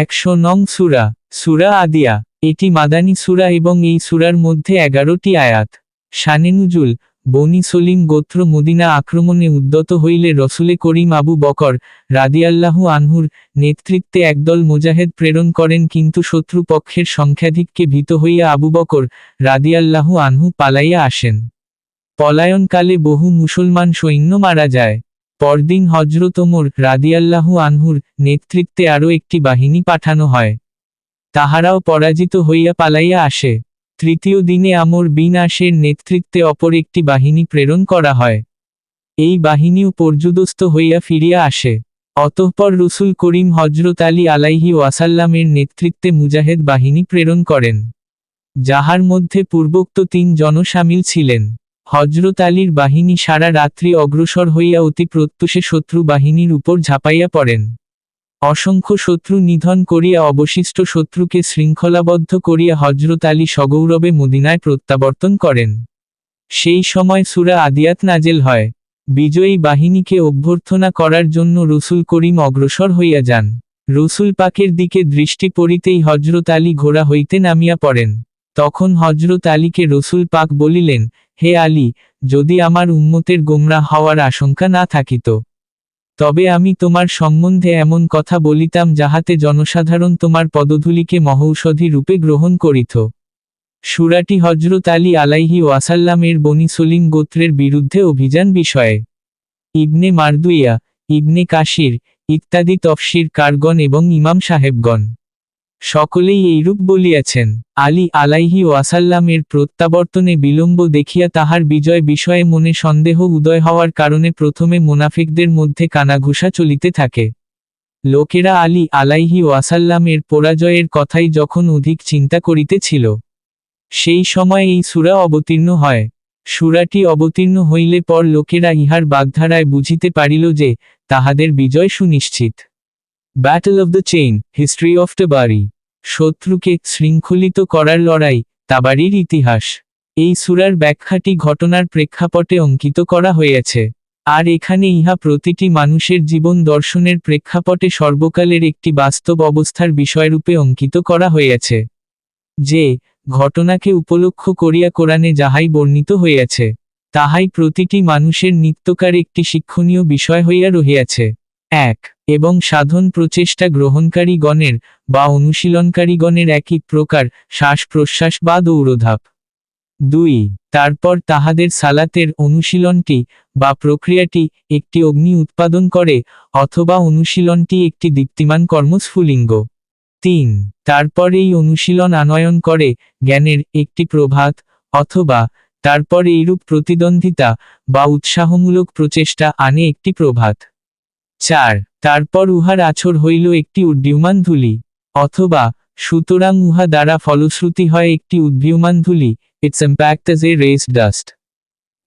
একশো নং সুরা সুরা আদিয়া। এটি মাদানী সুরা এবং এই সুরার মধ্যে এগারোটি আয়াত। শানেনুজুল বনি সলিম গোত্র মদিনা আক্রমণে উদ্যত হইলে রসুলে করিম আবু বকর রাদিয়াল্লাহু আনহুর নেতৃত্বে একদল মুজাহেদ প্রেরণ করেন কিন্তু শত্রুপক্ষের সংখ্যাধিককে ভীত হইয়া আবু বকর রাদিয়াল্লাহু আনহু পালাইয়া আসেন। পলায়নকালে বহু মুসলমান সৈন্য মারা যায়। পরদিন হজরত ওমর রাদিয়াল্লাহু আনহুর নেতৃত্বে আরও একটি বাহিনী পাঠানো হয়। তাহারাও পরাজিত হইয়া পালাইয়া আসে। তৃতীয় দিনে আমর বিন আশের নেতৃত্বে অপর একটি বাহিনী প্রেরণ করা হয়। এই বাহিনীও পর্যুদস্ত হইয়া ফিরিয়া আসে। অতঃপর রসুল করিম হজরত আলী আলাইহি ওয়াসাল্লামের নেতৃত্বে মুজাহেদ বাহিনী প্রেরণ করেন। যাহার মধ্যে পূর্বোক্ত তিন জন সামিল ছিলেন। হজরত আলীর বাহিনী সারা রাত্রি অগ্রসর হইয়া অতি প্রত্যুষে শত্রু বাহিনীর উপর ঝাঁপাইয়া পড়েন। অসংখ্য শত্রু নিধন করিয়া অবশিষ্ট শত্রুকে শৃঙ্খলাবদ্ধ করিয়া হজরত আলী সগৌরবে মদিনায় প্রত্যাবর্তন করেন। সেই সময় সুরা আদিয়াত নাজেল হয়। বিজয়ী বাহিনীকে অভ্যর্থনা করার জন্য রসুল করিম অগ্রসর হইয়া যান। রসুল পাকের দিকে দৃষ্টি পড়িতেই হজরত আলী ঘোড়া হইতে নামিয়া পড়েন। তখন হজরত আলীকে রসুল পাক বলিলেন, হে আলী, যদি আমার উম্মতের গোমরা হওয়ার আশঙ্কা না থাকিত, তবে আমি তোমার সম্বন্ধে এমন কথা বলিতাম যাহাতে জনসাধারণ তোমার পদধূলিকে মহৌষধি রূপে গ্রহণ করিত। সুরাটি হজরত আলী আলাইহি ওয়াসাল্লামের বনি সলিম গোত্রের বিরুদ্ধে অভিযান বিষয়ে। ইবনে মারদুইয়া, ইবনে কাশির, ইত্যাদি তফসির কারগণ এবং ইমাম সাহেবগণ। সকলেই এইরূপ বলিয়াছেন, আলী আলাইহি ওয়াসাল্লামের প্রত্যাবর্তনে বিলম্ব দেখিয়া তাহার বিজয় বিষয়ে মনে সন্দেহ উদয় হওয়ার কারণে প্রথমে মোনাফিকদের মধ্যে কানাঘুষা চলিতে থাকে। লোকেরা আলী আলাইহি ওয়াসাল্লামের পরাজয়ের কথাই যখন অধিক চিন্তা করিতেছিল, সেই সময় এই সুরা অবতীর্ণ হয়। সুরাটি অবতীর্ণ হইলে পর লোকেরা ইহার বাগধারায় বুঝিতে পারিল যে, তাহাদের বিজয় সুনিশ্চিত। Battle of the chain history of Tabari শত্রুকে শৃঙ্খলিত করার লড়াই তাবারির ইতিহাস। এই সুরার ব্যাখ্যাটি ঘটনার প্রেক্ষাপটে অঙ্কিত করা হয়েছে। আর এখানে ইহা প্রতিটি মানুষের জীবন দর্শনের প্রেক্ষাপটে সর্বকালের একটি বাস্তব অবস্থার বিষয়রূপে অঙ্কিত করা হয়েছে। যে, ঘটনাকে উপলক্ষ করিয়া কোরআনে যাহাই বর্ণিত হইয়াছে তাহাই প্রতিটি মানুষের নিত্যকার একটি শিক্ষণীয় বিষয় হইয়া রহিয়াছে। এক এবং সাধন প্রচেষ্টা গ্রহণকারী গণের বা অনুশীলনকারী গণের একই প্রকার শ্বাস প্রশ্বাস বা দৌড়ধাপ। দুই, তারপর তাহাদের সালাতের অনুশীলনটি বা প্রক্রিয়াটি একটি অগ্নি উৎপাদন করে অথবা অনুশীলনটি একটি দীপ্তিমান কর্মস্ফুলিঙ্গ। তিন, তারপর এই অনুশীলন আনয়ন করে জ্ঞানের একটি প্রভাত অথবা তারপর এইরূপ প্রতিদ্বন্দ্বিতা বা উৎসাহমূলক প্রচেষ্টা আনে একটি প্রভাত। চার, তারপর উহার আছর হইল একটি উড্ডীয়মান ধূলি, অথবা সুতরাং উহা দ্বারা ফলশ্রুতি হয় একটি উদ্ভীয়মান ধুলি its impact as a race dust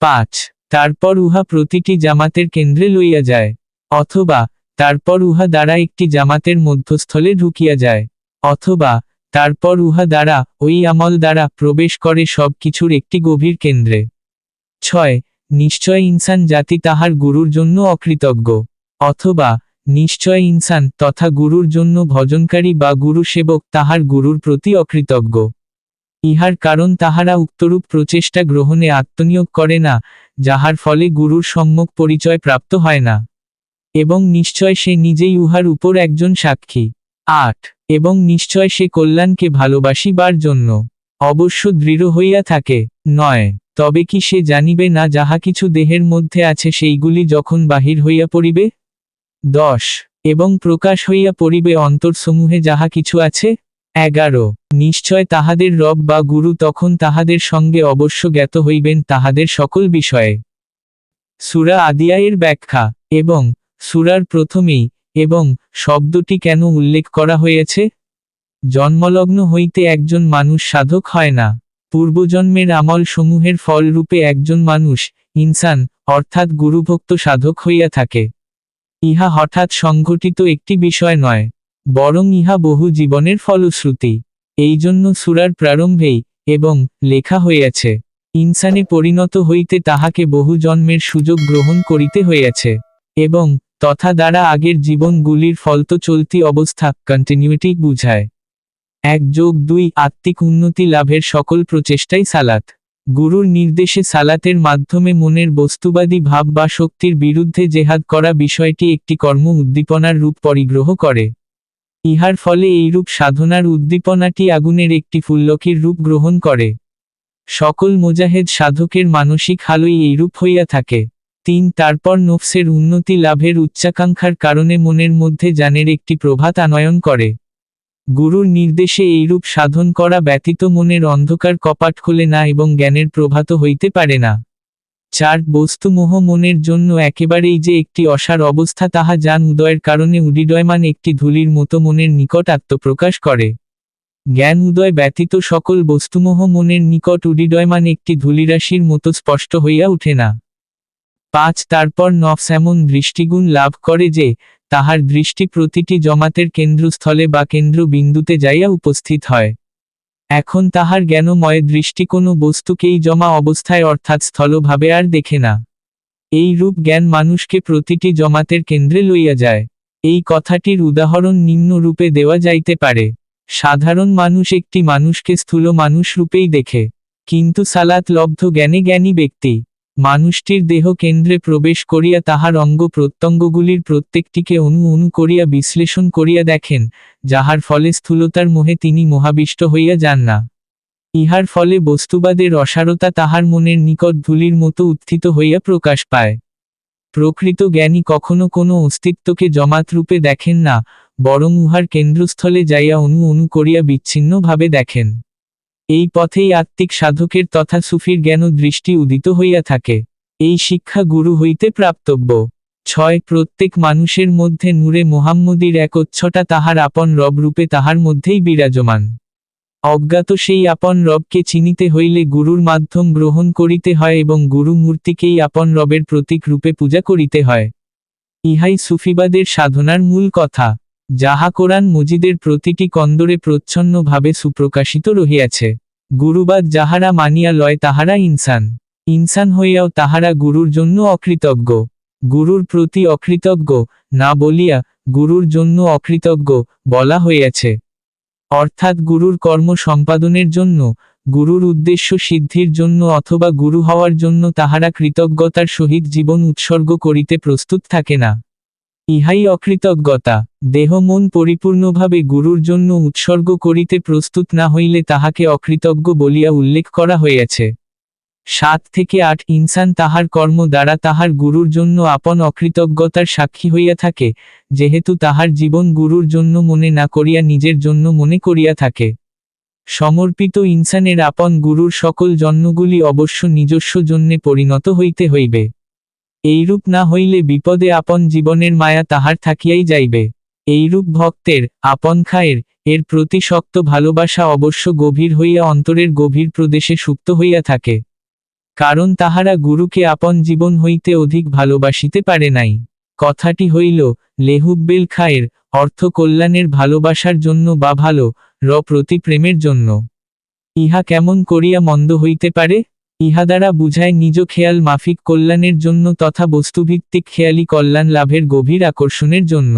পাঁচ, তারপর উহা প্রতিটি জামাতের কেন্দ্রে লইয়া যায়, অথবা তারপর উহা দ্বারা একটি জামাতের মধ্যস্থলে ঢুকিয়া যায়, অথবা তারপর উহা দ্বারা ওই আমল দ্বারা প্রবেশ করে সব কিছুর একটি গভীর কেন্দ্রে। ছয়, নিশ্চয় ইনসান জাতি তাহার গুরুর জন্য অকৃতজ্ঞ। অথবা, নিশ্চয় ইনসান তথা গুরুর জন্য ভজনকারী বা গুরু সেবক তাহার গুরুর প্রতি অকৃতজ্ঞ। ইহার কারণ তাহারা উক্তরূপ প্রচেষ্টা গ্রহণে আত্মনিয়োগ করে না, যাহার ফলে গুরুর সম্যক পরিচয় প্রাপ্ত হয় না। এবং নিশ্চয় সে নিজেই উহার উপর একজন সাক্ষী। আট, এবং নিশ্চয় সে কল্যাণকে ভালোবাসিবার জন্য। অবশ্য দৃঢ় হইয়া থাকে। নয়, তবে কি সে জানিবে না যাহা কিছু দেহের মধ্যে আছে সেইগুলি যখন বাহির হইয়া পড়িবে? দশ। এবং প্রকাশ হইয়া পড়িবে অন্তরসমূহে যাহা কিছু আছে, এগারো। নিশ্চয় তাহাদের রব বা গুরু তখন তাহাদের সঙ্গে অবশ্য জ্ঞাত হইবেন তাহাদের সকল বিষয়ে। সুরা আদিয়ায়ের ব্যাখ্যা, এবং সুরার প্রথমেই, এবং শব্দটি কেন উল্লেখ করা হয়েছে? জন্মলগ্ন হইতে একজন মানুষ সাধক হয় না। পূর্বজন্মের আমল সমূহের ফলরূপে একজন মানুষ, ইনসান, অর্থাৎ গুরুভক্ত সাধক হইয়া থাকে। ইহা হঠাৎ সংঘটিত একটি বিষয় নয়, বরং ইহা বহু জীবনের ফলশ্রুতি। এই জন্য সুরার প্রারম্ভেই এবং লেখা হইয়াছে ইনসানে পরিণত হইতে তাহাকে বহু জন্মের সুযোগ গ্রহণ করিতে হইয়াছে এবং তথা দ্বারা আগের জীবনগুলির ফলত চলতি অবস্থা কন্টিনিউটি বুঝায়। এক যোগ দুই আত্মিক উন্নতি লাভের সকল প্রচেষ্টাই সালাত। গুরুর নির্দেশে সালাতের মাধ্যমে মনের বস্তুবাদী ভাব বা শক্তির বিরুদ্ধে জেহাদ করা বিষয়টি একটি কর্ম উদ্দীপনার রূপ পরিগ্রহ করে। ইহার ফলে এইরূপ সাধনার উদ্দীপনাটি আগুনের একটি ফুল্লকির রূপ গ্রহণ করে। সকল মোজাহেদ সাধকের মানসিক হালই এইরূপ হইয়া থাকে। তিন, তারপর নফসের উন্নতি লাভের উচ্চাকাঙ্ক্ষার কারণে মনের মধ্যে জানের একটি প্রভাত আনয়ন করে। গুরুর নির্দেশে এইরূপ সাধন করা ব্যতীত মনের অন্ধকার কপাট খোলে না এবং জ্ঞানের প্রভাত হইতে পারে না। চার, বস্তুমোহ মনের জন্য একেবারেই যে একটি অসার অবস্থা তাহা যান উদয়ের কারণে উডিডয়মান একটি ধূলির মতো মনের নিকট আত্মপ্রকাশ করে। জ্ঞান উদয় ব্যতীত সকল বস্তুমোহ মনের নিকট উডিডয়মান একটি ধূলিরাশির মতো স্পষ্ট হইয়া উঠে না। পাঁচ, তারপর নফস এমন দৃষ্টিগুণ লাভ করে যে তাহার দৃষ্টি প্রতিটি জমাতের কেন্দ্রস্থলে বা কেন্দ্রবিন্দুতে যাইয়া উপস্থিত হয়। এখন তাহার জ্ঞানময় দৃষ্টি কোনো বস্তুকেই জমা অবস্থায় অর্থাৎ স্থলভাবে আর দেখে না। এই রূপ জ্ঞান মানুষকে প্রতিটি জমাতের কেন্দ্রে লইয়া যায়। এই কথাটির উদাহরণ নিম্ন রূপে দেওয়া যাইতে পারে। সাধারণ মানুষ একটি মানুষকে স্থূল মানুষ রূপেই দেখে, কিন্তু সালাত লব্ধ জ্ঞানে জ্ঞানী ব্যক্তি। মানুষটির দেহ কেন্দ্রে প্রবেশ করিয়া তাহার অঙ্গ প্রত্যঙ্গগুলির প্রত্যেকটিকে অনু অনু করিয়া বিশ্লেষণ করিয়া দেখেন, যাহার ফলে স্থূলতার মোহে তিনি মহাবিষ্ট হইয়া যান না। ইহার ফলে বস্তুবাদের অসারতা তাহার মনের নিকট ধুলির মতো উত্থিত হইয়া প্রকাশ পায়। প্রকৃত জ্ঞানী কখনো কোনো অস্তিত্বকে জমাত রূপে দেখেন না, বরং উহার কেন্দ্রস্থলে যাইয়া অনু অনু করিয়া বিচ্ছিন্নভাবে দেখেন। এই পথেই আত্মিক সাধকের তথা সুফির জ্ঞান দৃষ্টি উদিত হইয়া থাকে। এই শিক্ষা গুরু হইতে প্রাপ্তব্য। ছয়, প্রত্যেক মানুষের মধ্যে নূরে মোহাম্মদীর একচ্ছটা তাহার আপন রব রূপে তাহার মধ্যেই বিরাজমান। অজ্ঞাত সেই আপন রবকে চিনিতে হইলে গুরুর মাধ্যম গ্রহণ করিতে হয় এবং গুরু মূর্তিকেই আপন রবের প্রতীক রূপে পূজা করিতে হয়। ইহাই সুফিবাদের সাধনার মূল কথা। যাহা কোরআন মজিদের প্রতিটি কন্দরে প্রচ্ছন্নভাবে সুপ্রকাশিত রহিয়াছে। গুরুবাদ যাহারা মানিয়া লয় তাহারা ইনসান। ইনসান হইয়াও তাহারা গুরুর জন্য অকৃতজ্ঞ। গুরুর প্রতি অকৃতজ্ঞ, না বলিয়া গুরুর জন্য অকৃতজ্ঞ বলা হইয়াছে। অর্থাৎ গুরুর কর্ম সম্পাদনের জন্য, গুরুর উদ্দেশ্য সিদ্ধির জন্য অথবা গুরু হওয়ার জন্য তাহারা কৃতজ্ঞতার সহিত জীবন উৎসর্গ করিতে প্রস্তুত থাকে না। ইহাই অকৃতজ্ঞতা, দেহ মন পরিপূর্ণভাবে গুরুর জন্য উৎসর্গ করিতে প্রস্তুত না হইলে তাহাকে অকৃতজ্ঞ বলিয়া উল্লেখ করা হইয়াছে। সাত থেকে আট ইনসান তাহার কর্ম দ্বারা তাহার গুরুর জন্য আপন অকৃতজ্ঞতার সাক্ষী হইয়া থাকে, যেহেতু তাহার জীবন গুরুর জন্য মনে না করিয়া নিজের জন্য মনে করিয়া থাকে। সমর্পিত ইনসানের আপন গুরুর সকল জন্মগুলি অবশ্য নিজস্ব জন্যে পরিণত হইতে হইবে। এইরূপ না হইলে বিপদে আপন জীবনের মায়া তাহার থাকিয়াই যাইবে। এইরূপ ভক্তের, আপন খায়ের, এর প্রতি শক্ত ভালোবাসা অবশ্য গভীর হইয়া অন্তরের গভীর প্রদেশে সুপ্ত হইয়া থাকে। কারণ তাহারা গুরুকে আপন জীবন হইতে অধিক ভালোবাসিতে পারে নাই। কথাটি হইল লেহুব্বেল খায়ের, অর্থ কল্যাণের ভালোবাসার জন্য বা ভালো, র প্রতি প্রেমের জন্য। ইহা কেমন করিয়া মন্দ হইতে পারে? ইহা দ্বারা বুঝায়, নিজ খেয়াল মাফিক কল্যাণের জন্য তথা বস্তুভিত্তিক খেয়ালি কল্যাণ লাভের গভীর আকর্ষণের জন্য।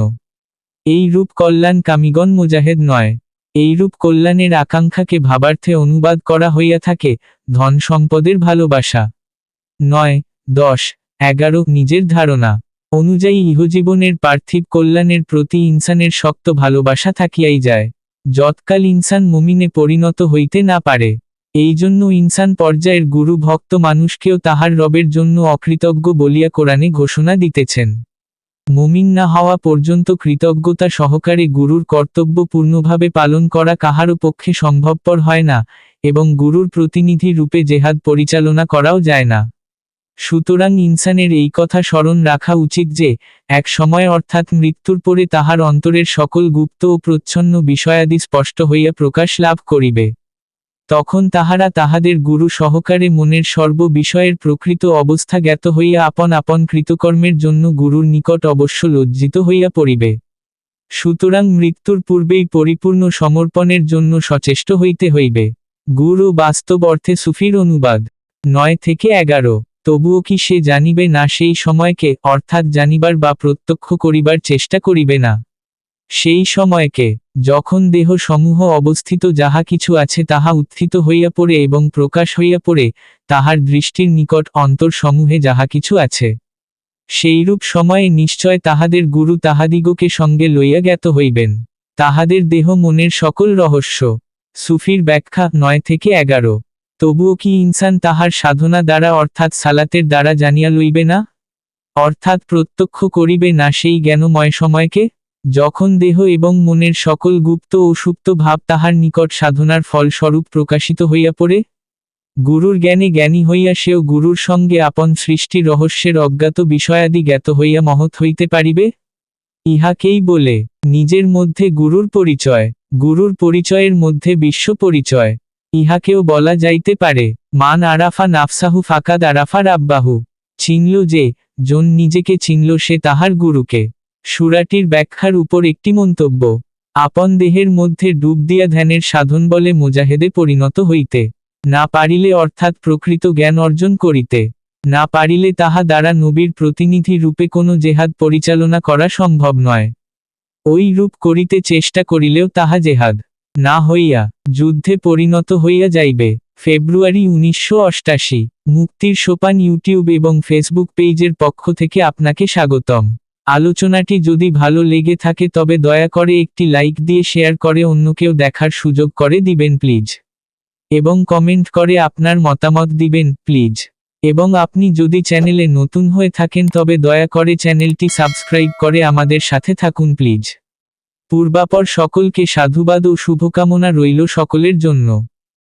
এই রূপ কল্যাণ কামিগণ মুজাহেদ নয়। এইরূপ কল্যাণের আকাঙ্ক্ষাকে ভাবার্থে অনুবাদ করা হইয়া থাকে, ধন সম্পদের ভালোবাসা। নয়, দশ, এগারো, নিজের ধারণা। অনুযায়ী ইহজীবনের পার্থিব কল্যাণের প্রতি ইনসানের শক্ত ভালোবাসা থাকিয়াই যায়। যৎকাল ইনসান মুমিনে পরিণত হইতে না পারে। এই জন্য ইনসান পর্যায়ের গুরু ভক্ত মানুষকেও তাহার রবের জন্য অকৃতজ্ঞ বলিয়া কোরআনে ঘোষণা দিতেছেন। মুমিন না হওয়া পর্যন্ত কৃতজ্ঞতা সহকারে গুরুর কর্তব্য পূর্ণভাবে পালন করা কাহারও পক্ষে সম্ভবপর হয় না এবং গুরুর প্রতিনিধি রূপে জেহাদ পরিচালনা করাও যায় না। সুতরাং ইনসানের এই কথা স্মরণ রাখা উচিত যে, এক সময় অর্থাৎ মৃত্যুর পরে তাহার অন্তরের সকল গুপ্ত ও প্রচ্ছন্ন বিষয়াদি স্পষ্ট হইয়া প্রকাশ লাভ করিবে। তখন তাহারা তাহাদের গুরু সহকারে মনের সর্ব বিষয়ের প্রকৃত অবস্থা জ্ঞাত হইয়া আপন আপন কৃতকর্মের জন্য গুরুর নিকট অবশ্য লজ্জিত হইয়া পড়িবে। সুতরাং মৃত্যুর পূর্বেই পরিপূর্ণ সমর্পণের জন্য সচেষ্ট হইতে হইবে। গুরু বাস্তব অর্থে সুফির অনুবাদ। নয় থেকে এগারো। তবুও কি সে জানিবে না সেই সময়কে, অর্থাৎ জানিবার বা প্রত্যক্ষ করিবার চেষ্টা করিবে না। সেই সময়কে, যখন দেহ সমূহ অবস্থিত যাহা কিছু আছে তাহা উত্থিত হইয়া পড়ে এবং প্রকাশ হইয়া পড়ে, তাহার দৃষ্টির নিকট অন্তর সমূহে যাহা কিছু আছে, সেইরূপ সময়ে নিশ্চয় তাহাদের গুরু তাহাদিগকে সঙ্গে লইয়া জ্ঞাত হইবেন। তাহাদের দেহ মনের সকল রহস্য। সুফির ব্যাখ্যা নয় থেকে এগারো। তবুও কি ইনসান তাহার সাধনা দ্বারা অর্থাৎ সালাতের দ্বারা জানিয়া লইবে না? অর্থাৎ প্রত্যক্ষ করিবে না সেই জ্ঞানময় সময়কে? যখন দেহ এবং মনের সকল গুপ্ত ও সুপ্ত ভাব তাহার নিকট সাধনার ফলস্বরূপ প্রকাশিত হইয়া পড়ে, গুরুর জ্ঞানে জ্ঞানী হইয়া সেও গুরুর সঙ্গে আপন সৃষ্টি রহস্যের অজ্ঞাত বিষয়াদি জ্ঞাত হইয়া মহৎ হইতে পারিবে? ইহাকেই বলে, নিজের মধ্যে গুরুর পরিচয়, গুরুর পরিচয়ের মধ্যে বিশ্ব পরিচয়, ইহাকেও বলা যাইতে পারে, মান আরাফা নাফসাহু ফাকাদ আরাফা রাব্বাহু চিনল যে জন নিজেকে চিনল সে তাহার গুরুকে। সুরাটির ব্যাখ্যার উপর একটি মন্তব্য, আপন দেহের মধ্যে ডুব দিয়া ধ্যানের সাধন বলে মুজাহেদে পরিণত হইতে, না পারিলে অর্থাৎ প্রকৃত জ্ঞান অর্জন করিতে, না পারিলে তাহা দ্বারা নবীর প্রতিনিধি রূপে কোনো জেহাদ পরিচালনা করা সম্ভব নয়। ওই রূপ করিতে চেষ্টা করিলেও তাহা জেহাদ না হইয়া যুদ্ধে পরিণত হইয়া যাইবে। ফেব্রুয়ারি উনিশশো মুক্তির সোপান ইউটিউব এবং ফেসবুক পেজের পক্ষ থেকে আপনাকে স্বাগতম। আলোচনাটি যদি ভালো লেগে থাকে তবে দয়া করে একটি লাইক দিয়ে শেয়ার করে অন্যকেও দেখার সুযোগ করে দিবেন, প্লিজ। এবং কমেন্ট করে আপনার মতামত দিবেন, প্লিজ। এবং আপনি যদি চ্যানেলে নতুন হয়ে থাকেন তবে দয়া করে চ্যানেলটি সাবস্ক্রাইব করে আমাদের সাথে থাকুন, প্লিজ। পূর্বাপর সকলকে সাধুবাদ ও শুভকামনা রইল সকলের জন্য।